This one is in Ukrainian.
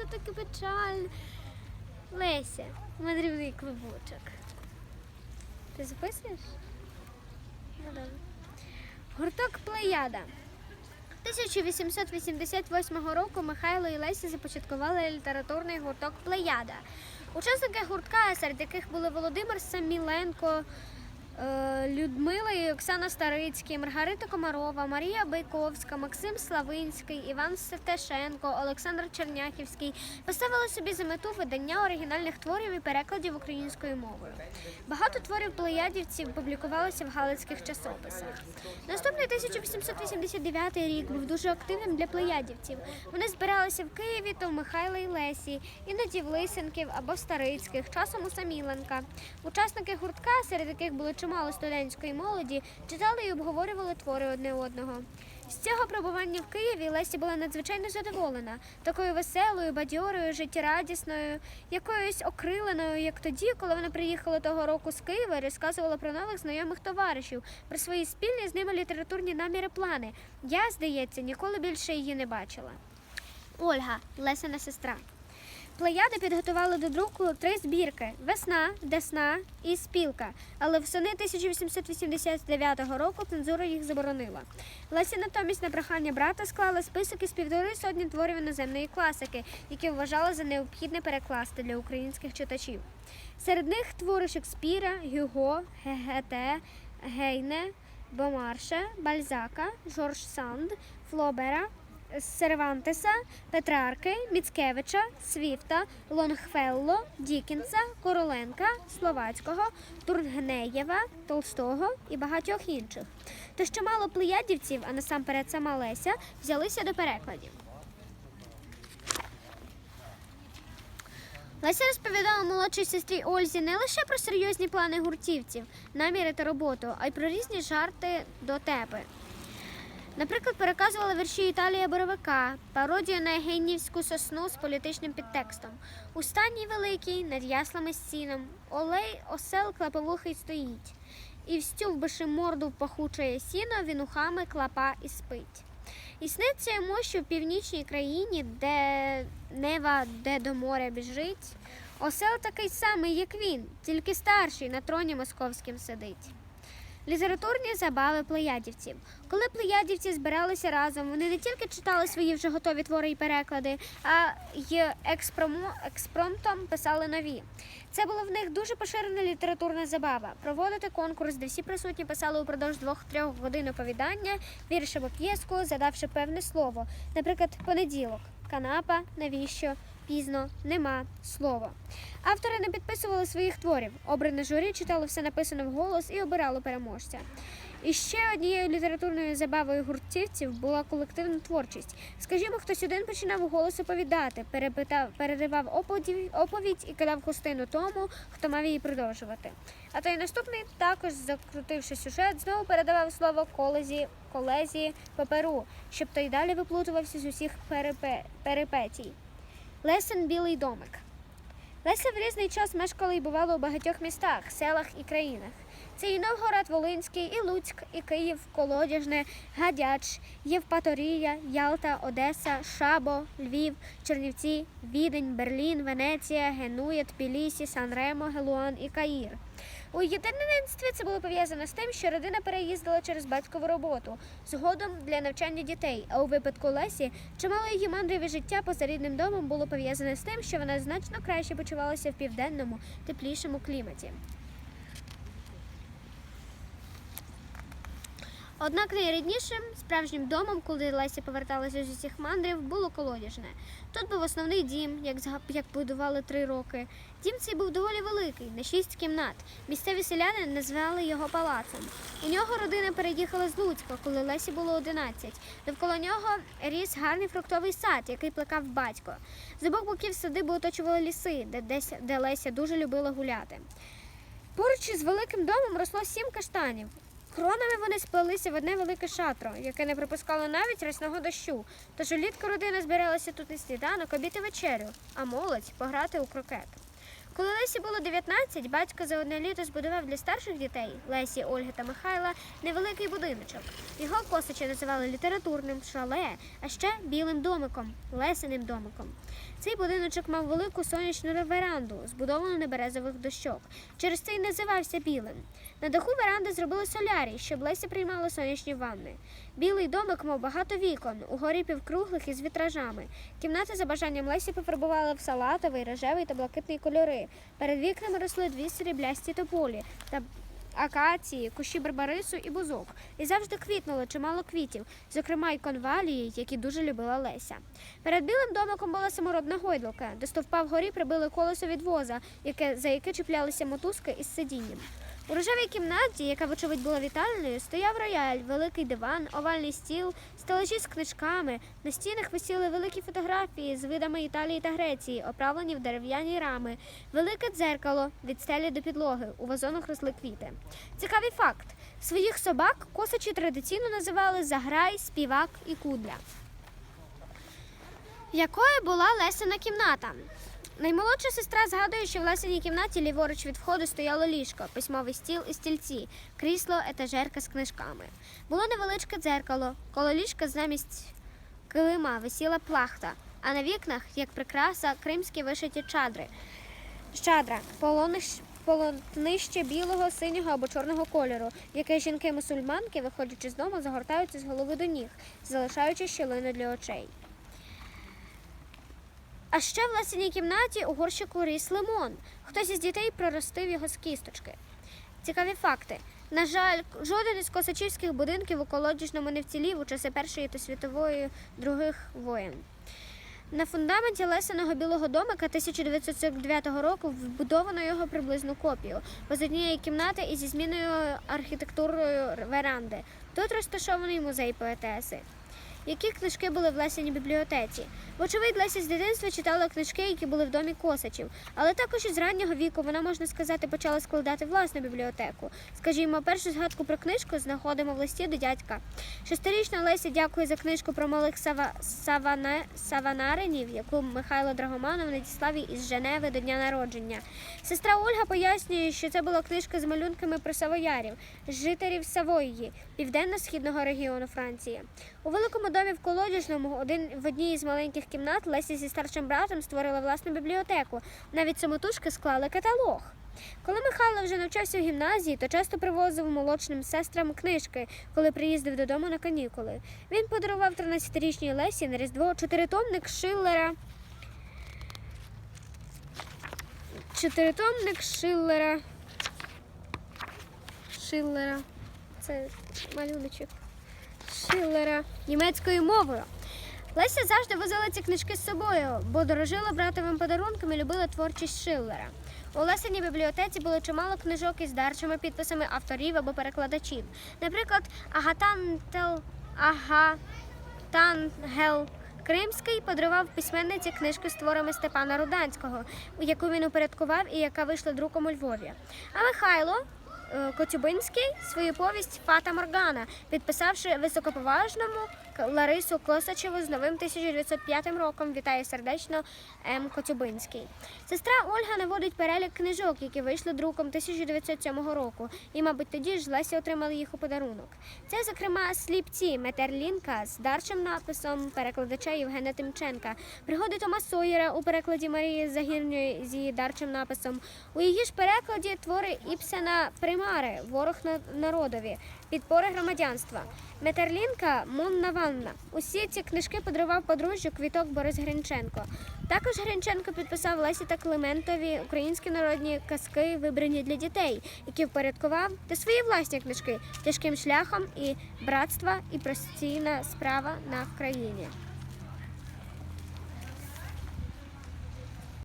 все таки печально. Леся, мандрівний клубочок. Ти записуєш? Ну, добре. Гурток Плеяда. 1888 року Михайло і Леся започаткували літературний гурток Плеяда. Учасники гуртка, серед яких були Володимир Саміленко, Людмила і Оксана Старицький, Маргарита Комарова, Марія Байковська, Максим Славинський, Іван Севтешенко, Олександр Черняхівський поставили собі за мету видання оригінальних творів і перекладів українською мовою. Багато творів плеядівців публікувалося в галицьких часописах. Наступний 1889 рік був дуже активним для плеядівців. Вони збиралися в Києві то в Михайла і Лесі, іноді в Лисенків або в Старицьких, часом у Саміленка. Учасники гуртка, серед яких було чимало студентської молоді, читали і обговорювали твори одне одного. З цього пробування в Києві Лесі була надзвичайно задоволена, такою веселою, бадьорою, життєрадісною, якоюсь окриленою, як тоді, коли вона приїхала того року з Києва і розказувала про нових знайомих товаришів, про свої спільні з ними літературні наміри плани. Я, здається, ніколи більше її не бачила. Ольга, Лесина сестра. Плеяди підготували до друку три збірки: Весна, Десна і Спілка. Але восени 1889 року цензура їх заборонила. Леся натомість на прохання брата склала список із півтори сотні творів іноземної класики, які вважала за необхідне перекласти для українських читачів. Серед них твори Шекспіра, Гюго, Гегете, Гейне, Бомарше, Бальзака, Жорж Санд, Флобера, Сервантеса, Петрарки, Міцкевича, Свіфта, Лонгфелло, Дікінса, Короленка, Словацького, Тургенеєва, Толстого і багатьох інших. Тож чимало плеядівців, а насамперед сама Леся, взялися до перекладів. Леся розповідала молодшій сестрі Ользі не лише про серйозні плани гуртівців, наміри та роботу, а й про різні жарти дотепи. Наприклад, переказувала вірші Італія Боровика, пародію на Євгенівську сосну з політичним підтекстом. У стані великій, над яслами з сіном, олей осел клаповухий стоїть. І встювбиши морду в пахуче сіно, він ухами клапа і спить. І сниться йому, що в північній країні, де нева, де до моря біжить, осел такий самий, як він, тільки старший на троні московським сидить. Літературні забави плеядівців. Коли плеядівці збиралися разом, вони не тільки читали свої вже готові твори і переклади, а й експромтом писали нові. Це була в них дуже поширена літературна забава. Проводити конкурс, де всі присутні писали упродовж двох-трьох годин оповідання, вірш або п'єску, задавши певне слово. Наприклад, понеділок, канапа, навіщо, пізно, нема, слово. Автори не підписували своїх творів. Обране журі читало все написане вголос і обирало переможця. І ще однією літературною забавою гуртівців була колективна творчість. Скажімо, хтось один починав голос оповідати, перепитав, переривав оповідь, оповідь і кидав хустину тому, хто мав її продовжувати. А той наступний, також закрутивши сюжет, знову передавав слово колезі, колезі паперу, щоб той далі виплутувався з усіх перепе, перипетій. Лесен Білий домик. Леся в різний час мешкала і бувала у багатьох містах, селах і країнах. Це і Новгород Волинський, і Луцьк, і Київ, Колодяжне, Гадяч, Євпаторія, Ялта, Одеса, Шабо, Львів, Чернівці, Відень, Берлін, Венеція, Генуя, Тбілісі, Сан-Ремо, Гелуан і Каїр. У єдиненстві це було пов'язано з тим, що родина переїздила через батькову роботу, згодом для навчання дітей. А у випадку Лесі чимало її мандрів життя поза рідним домом було пов'язане з тим, що вона значно краще почувалася в південному, теплішому кліматі. Однак найріднішим справжнім домом, коли Леся поверталася з усіх мандрів, було колодяжне. Тут був основний дім, як, як будували три роки. Дім цей був доволі великий, на шість кімнат. Місцеві селяни назвали його палацем. У нього родина переїхала з Луцька, коли Лесі було 11. Довкола нього ріс гарний фруктовий сад, який плекав батько. З обох боків садиби оточували ліси, де, десь, де Леся дуже любила гуляти. Поруч із великим домом росло сім каштанів. Кронами вони сплелися в одне велике шатро, яке не пропускало навіть рясного дощу. Тож улітку родина збиралася тут і сніданок, обід і вечерю, а молодь пограти у крокет. Коли Лесі було 19, батько за одне літо збудував для старших дітей Лесі, Ольги та Михайла невеликий будиночок. Його косичі називали літературним шале, а ще білим домиком, лесеним домиком. Цей будиночок мав велику сонячну веранду, збудовану на березових дощок. Через це й називався білим. На даху веранди зробили солярій, щоб Леся приймала сонячні ванни. Білий домик мав багато вікон, угорі півкруглих із вітражами. Кімнати за бажанням Лесі пофарбували в салатовий, рожевий та блакитний кольори. Перед вікнами росли дві сріблясті тополі та акації, кущі барбарису і бузок. І завжди квітнуло чимало квітів, зокрема й конвалії, які дуже любила Леся. Перед білим домиком була саморобна гойдалка, до стовпа вгорі прибили колесо від воза, яке, за яке чіплялися мотузки із сидінням. У рожевій кімнаті, яка, вочевидь, була вітальною, стояв рояль, великий диван, овальний стіл, стелажі з книжками. На стінах висіли великі фотографії з видами Італії та Греції, оправлені в дерев'яні рами, велике дзеркало від стелі до підлоги. У вазонах росли квіти. Цікавий факт: своїх собак косачі традиційно називали Заграй, співак і кудля. Якою була Лесина кімната? Наймолодша сестра згадує, що в Лесиній кімнаті ліворуч від входу стояло ліжко, письмовий стіл і стільці, крісло, етажерка з книжками. Було невеличке дзеркало, коло ліжка замість килима висіла плахта, а на вікнах, як прикраса, кримські вишиті чадри. Щадра, полониш- полотнище білого, синього або чорного кольору, яке жінки-мусульманки, виходячи з дому, загортаються з голови до ніг, залишаючи щілину для очей. А ще в Лесіній кімнаті у горщику ріс лимон. Хтось із дітей проростив його з кісточки. Цікаві факти. На жаль, жоден із косачівських будинків у колодіжному не вцілів у часи Першої та світової других воєн. На фундаменті Лесиного білого домика 1949 року вбудовано його приблизну копію, без однієї кімнати і зі зміною архітектурою веранди. Тут розташований музей поетеси. Які книжки були в Лесіній бібліотеці? Вочевидь, Леся з дитинства читала книжки, які були в домі Косачів, але також із раннього віку вона, можна сказати, почала складати власну бібліотеку. Скажімо, першу згадку про книжку знаходимо в листі до дядька. Шестирічна Леся дякує за книжку про малих сава... савана... саванаринів, яку Михайло Драгоманов надіслав їй із Женеви до дня народження. Сестра Ольга пояснює, що це була книжка з малюнками про савоярів, жителів Савої, південно-східного регіону Франції. У великому домі в колодяжному один в одній із маленьких кімнат Леся зі старшим братом створила власну бібліотеку. Навіть самотужки склали каталог. Коли Михайло вже навчався в гімназії, то часто привозив молодшим сестрам книжки, коли приїздив додому на канікули. Він подарував 13-річній Лесі на Різдво чотиритомник Шиллера. Чотиритомник Шиллера. Шиллера. Це малюночок. Шиллера німецькою мовою. Леся завжди возила ці книжки з собою, бо дорожила братовим подарунком і любила творчість Шиллера. У Лесеній бібліотеці було чимало книжок із дарчими підписами авторів або перекладачів. Наприклад, Агатантел Агатангел Кримський подарував письменниці книжку з творами Степана Руданського, яку він упорядкував і яка вийшла друком у Львові. А Михайло Коцюбинський свою повість Фата Моргана, підписавши високоповажному Ларису Косачеву з новим 1905 роком. Вітає сердечно М. Коцюбинський. Сестра Ольга наводить перелік книжок, які вийшли друком 1907 року, і, мабуть, тоді ж Леся отримала їх у подарунок. Це, зокрема, сліпці Метерлінка з дарчим написом перекладача Євгена Тимченка, пригоди Тома Сойера у перекладі Марії Загірньої з її дарчим написом. У її ж перекладі твори Іпсена Примари, Ворог на- народові, підпори громадянства. Метерлінка Монна Ванна. Усі ці книжки подарував подружжю квіток Борис Гринченко. Також Гринченко підписав Лесі та Климентові українські народні казки, вибрані для дітей, які впорядкував та свої власні книжки тяжким шляхом і братства і простійна справа на Вкраїні.